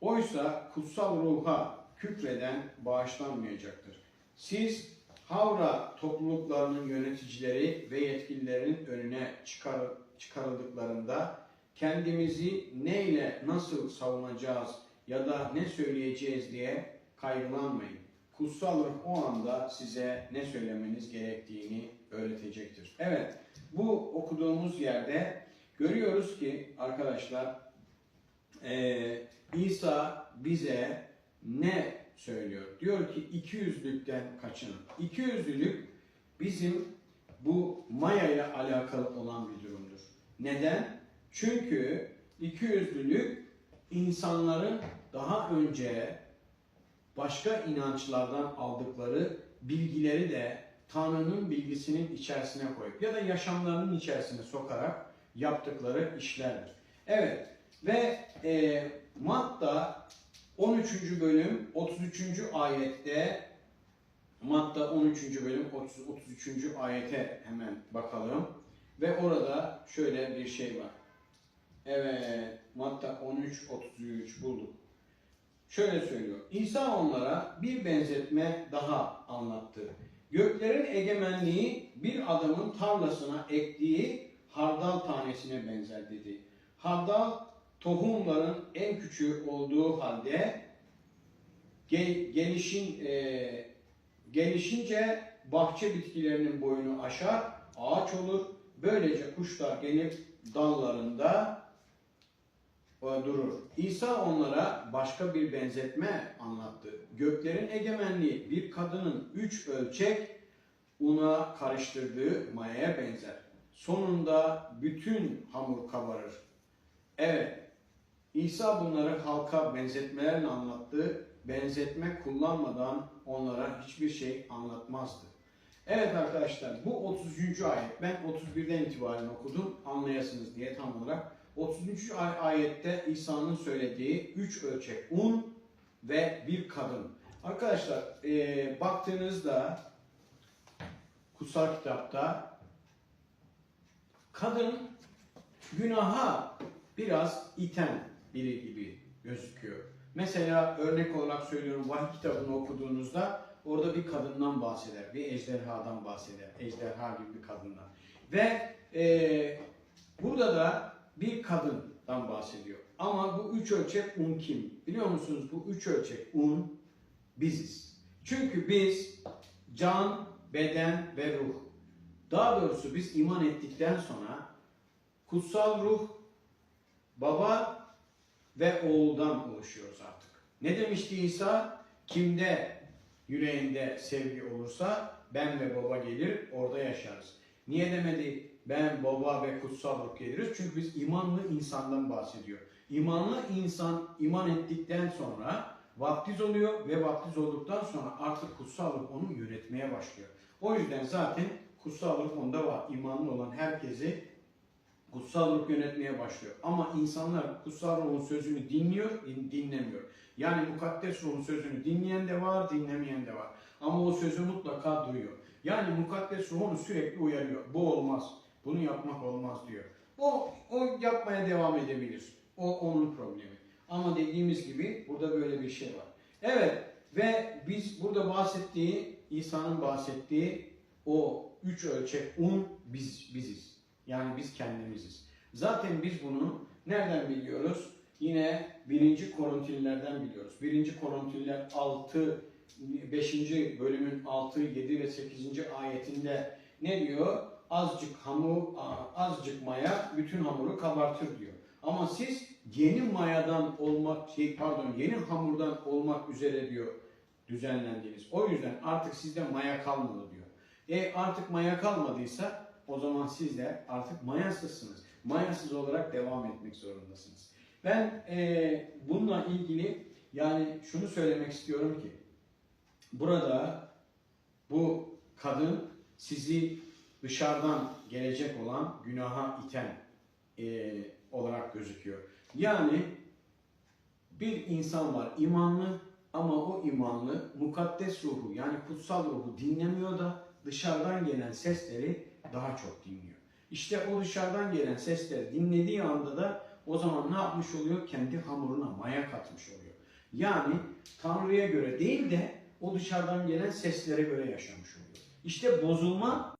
Oysa kutsal ruha küfreden bağışlanmayacaktır. Siz Havra topluluklarının yöneticileri ve yetkililerin önüne çıkar, çıkarıldıklarında kendimizi neyle nasıl savunacağız ya da ne söyleyeceğiz diye kaygılanmayın. Kutsal ruh o anda size ne söylemeniz gerektiğini öğretecektir. Evet, bu okuduğumuz yerde görüyoruz ki arkadaşlar eee, İsa bize ne söylüyor? Diyor ki iki yüzlükten kaçının. İki yüzlülük bizim bu Maya ile alakalı olan bir durumdur. Neden? Çünkü iki yüzlülük insanların daha önce başka inançlardan aldıkları bilgileri de Tanrı'nın bilgisinin içerisine koyup ya da yaşamlarının içerisine sokarak yaptıkları işlerdir. Evet ve e, Matta 13. bölüm 33. ayette Matta 13. bölüm 30, 33. ayete hemen bakalım. Ve orada şöyle bir şey var. Evet, Matta 13, 33 bulduk. Şöyle söylüyor. İsa onlara bir benzetme daha anlattı. Göklerin egemenliği bir adamın tarlasına ektiği hardal tanesine benzer dedi. Hardal tohumların en küçüğü olduğu halde gel- gelişin e, gelişince bahçe bitkilerinin boyunu aşar, ağaç olur. Böylece kuşlar gelip dallarında e, durur. İsa onlara başka bir benzetme anlattı. Göklerin egemenliği bir kadının üç ölçek una karıştırdığı mayaya benzer. Sonunda bütün hamur kabarır. Evet, İsa bunları halka benzetmelerle anlattı. Benzetme kullanmadan onlara hiçbir şey anlatmazdı. Evet arkadaşlar bu 33. ayet. Ben 31'den itibaren okudum anlayasınız diye tam olarak. 33. ay- ayette İsa'nın söylediği 3 ölçek un ve bir kadın. Arkadaşlar eee, baktığınızda kutsal kitapta kadın günaha biraz iten biri gibi gözüküyor. Mesela örnek olarak söylüyorum vahiy kitabını okuduğunuzda orada bir kadından bahseder, bir ejderhadan bahseder, ejderha gibi bir kadından. Ve eee, burada da bir kadından bahsediyor. Ama bu üç ölçek un kim? Biliyor musunuz bu üç ölçek un biziz. Çünkü biz can, beden ve ruh. Daha doğrusu biz iman ettikten sonra kutsal ruh, baba ve oğuldan oluşuyoruz artık. Ne demişti İsa? Kimde yüreğinde sevgi olursa ben ve baba gelir orada yaşarız. Niye demedi ben baba ve kutsal ruh geliriz? Çünkü biz imanlı insandan bahsediyor. İmanlı insan iman ettikten sonra vaftiz oluyor ve vaftiz olduktan sonra artık kutsal ruh onu yönetmeye başlıyor. O yüzden zaten kutsal ruh onda var. İmanlı olan herkesi kutsal ruh yönetmeye başlıyor. Ama insanlar kutsal ruhun sözünü dinliyor, din- dinlemiyor. Yani mukaddes ruhun sözünü dinleyen de var, dinlemeyen de var. Ama o sözü mutlaka duyuyor. Yani mukaddes ruh onu sürekli uyarıyor. Bu olmaz, bunu yapmak olmaz diyor. O, o yapmaya devam edebilir. O onun problemi. Ama dediğimiz gibi burada böyle bir şey var. Evet ve biz burada bahsettiği, İsa'nın bahsettiği o üç ölçek un biz biziz. Yani biz kendimiziz. Zaten biz bunu nereden biliyoruz? Yine 1. Korintililerden biliyoruz. 1. Korintililer 6 5. bölümün 6, 7 ve 8. ayetinde ne diyor? Azıcık hamur, azıcık maya bütün hamuru kabartır diyor. Ama siz yeni mayadan olmak, şey pardon yeni hamurdan olmak üzere diyor düzenlendiniz. O yüzden artık sizde maya kalmadı diyor. E artık maya kalmadıysa o zaman siz de artık mayasızsınız. Mayasız olarak devam etmek zorundasınız. Ben e, bununla ilgili yani şunu söylemek istiyorum ki burada bu kadın sizi dışarıdan gelecek olan günaha iten e, olarak gözüküyor. Yani bir insan var imanlı ama o imanlı mukaddes ruhu yani kutsal ruhu dinlemiyor da dışarıdan gelen sesleri daha çok dinliyor. İşte o dışarıdan gelen sesleri dinlediği anda da o zaman ne yapmış oluyor? Kendi hamuruna maya katmış oluyor. Yani Tanrı'ya göre değil de o dışarıdan gelen seslere göre yaşamış oluyor. İşte bozulma